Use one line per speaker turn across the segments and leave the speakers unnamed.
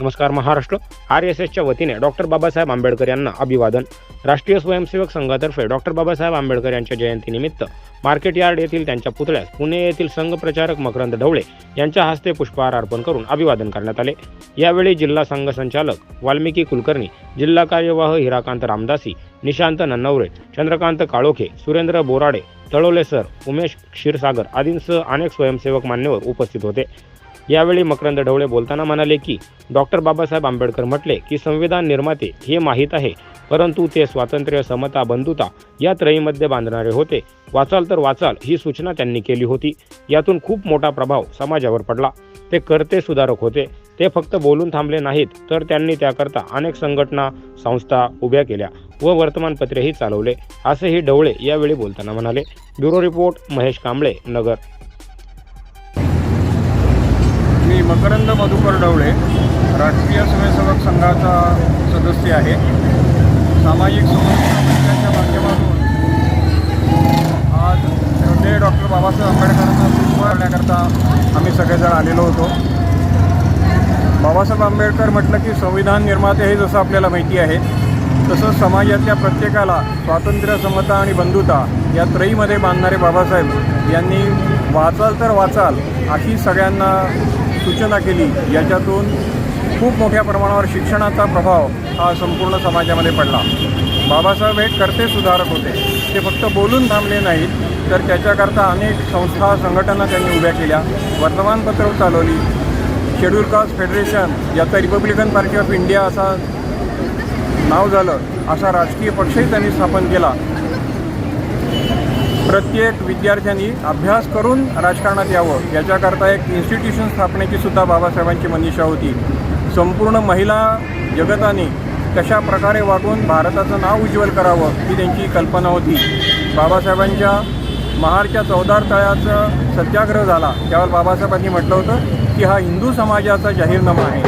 नमस्कार Maharashtra. R S एसच्या वतीने डॉक्टर बाबासाहेब आंबेडकर यांना अभिवादन. राष्ट्रीय स्वयंसेवक संघातर्फे डॉक्टर बाबासाहेब आंबेडकर यांच्या जयंतीनिमित्त मार्केट यार्ड येथील त्यांच्या पुतळ्यास पुणे येथील संघ प्रचारक मकरंद ढवळे यांच्या हस्ते पुष्पहार अर्पण करून अभिवादन करण्यात आले. यावेळी जिल्हा संघ संचालक वाल्मिकी कुलकर्णी जिल्हा कार्यवाह हिराकांत रामदासी निशांत नन्नवरे चंद्रकांत काळोखे सुरेंद्र बोराडे तळोले सर उमेश क्षीरसागर आदींसह अनेक स्वयंसेवक मान्यवर उपस्थित होते. यावेळी मकरंद ढवळे बोलताना म्हणाले की डॉक्टर बाबासाहेब आंबेडकर म्हटले की संविधान निर्माते हे माहीत आहे परंतु ते स्वातंत्र्य समता बंधुता या त्रयीमध्ये बांधणारे होते. वाचाल तर वाचाल ही सूचना त्यांनी केली होती. यातून खूप मोठा प्रभाव समाजावर पडला. ते करते सुधारक होते. ते फक्त बोलून थांबले नाहीत तर त्यांनी त्याकरता अनेक संघटना संस्था उभ्या केल्या व वर्तमानपत्रेही चालवले असेही ढवळे यावेळी बोलताना म्हणाले. Bureau report Mahesh Kamble Nagar.
मी मकरंद मधुकर डवळे राष्ट्रीय स्वयंसेवक संघाचा सदस्य आहे. सामाजिक संरक्षण माध्यमातून आज श्रद्धेय डॉक्टर बाबासाहेब आंबेडकरांना पुष्प करण्याकरता आम्ही सगळेजण आलेलो होतो. बाबासाहेब आंबेडकर म्हटलं की संविधान निर्माते हे जसं आपल्याला माहिती आहे तसंच समाजातल्या प्रत्येकाला स्वातंत्र्य समता आणि बंधुता या त्रयीमध्ये बांधणारे बाबासाहेब यांनी वाचाल तर वाचाल अशी सगळ्यांना सूचना केली याच्यातून खूप मोठ्या प्रमाणावर शिक्षणाचा प्रभाव हा संपूर्ण समाजामध्ये पडला. बाबासाहेब हे करते सुधारक होते. ते फक्त बोलून थांबले नाहीत तर त्याच्याकरता अनेक संस्था संघटना त्यांनी उभ्या केल्या. वर्तमानपत्र चालवली. शेड्यूल कास्ट फेडरेशन याचा रिपब्लिकन पार्टी ऑफ इंडिया असा नाव झालं असा राजकीय पक्षही त्यांनी स्थापन केला. प्रत्येक विद्यार्थ्यांनी अभ्यास करून राजकारणात यावं. याच्याकरता एक इन्स्टिट्यूशन स्थापनेची सुद्धा बाबासाहेबांची मनीषा होती. संपूर्ण महिला जगताने कशा प्रकारे वागून भारताचं नाव उज्ज्वल करावं ही त्यांची कल्पना होती. बाबासाहेबांच्या महाडच्या चौदार तळ्याचा सत्याग्रह झाला. त्यावर बाबासाहेबांनी म्हटलं होतं की हा हिंदू समाजाचा जाहीरनामा आहे.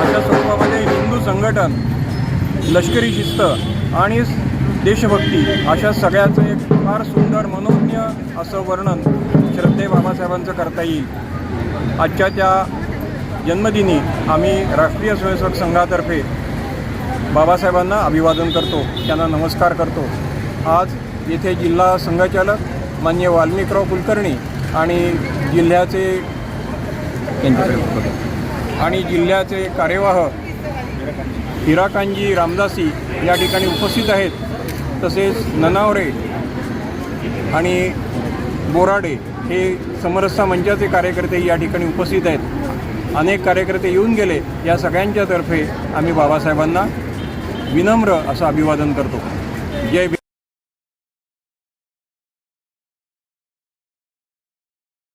अशा स्वरूपामध्ये हिंदू संघटन लष्करी शिस्त आणि देशभक्ती अशा सगळ्याचं एक फार सुंदर मनोज्ञ असं वर्णन श्रद्धे बाबासाहेबांचं करता येईल. आजच्या त्या जन्मदिनी आम्ही राष्ट्रीय स्वयंसेवक संघातर्फे बाबासाहेबांना अभिवादन करतो त्यांना नमस्कार करतो. आज येथे जिल्हा संघचालक मान्य वाल्मिकराव कुलकर्णी आणि जिल्ह्याचे आणि जिल्ह्याचे कार्यवाह हिराकांजी रामदासी या ठिकाणी उपस्थित आहेत. तसेच ननावरे आणि बोराडे हे समरसता मंचाचे कार्यकर्ते या ठिकाणी उपस्थित आहेत. अनेक कार्यकर्ते येऊन गेले. या सगळ्यांच्यातर्फे आम्ही बाबासाहेबांना विनम्र असं अभिवादन करतो. जय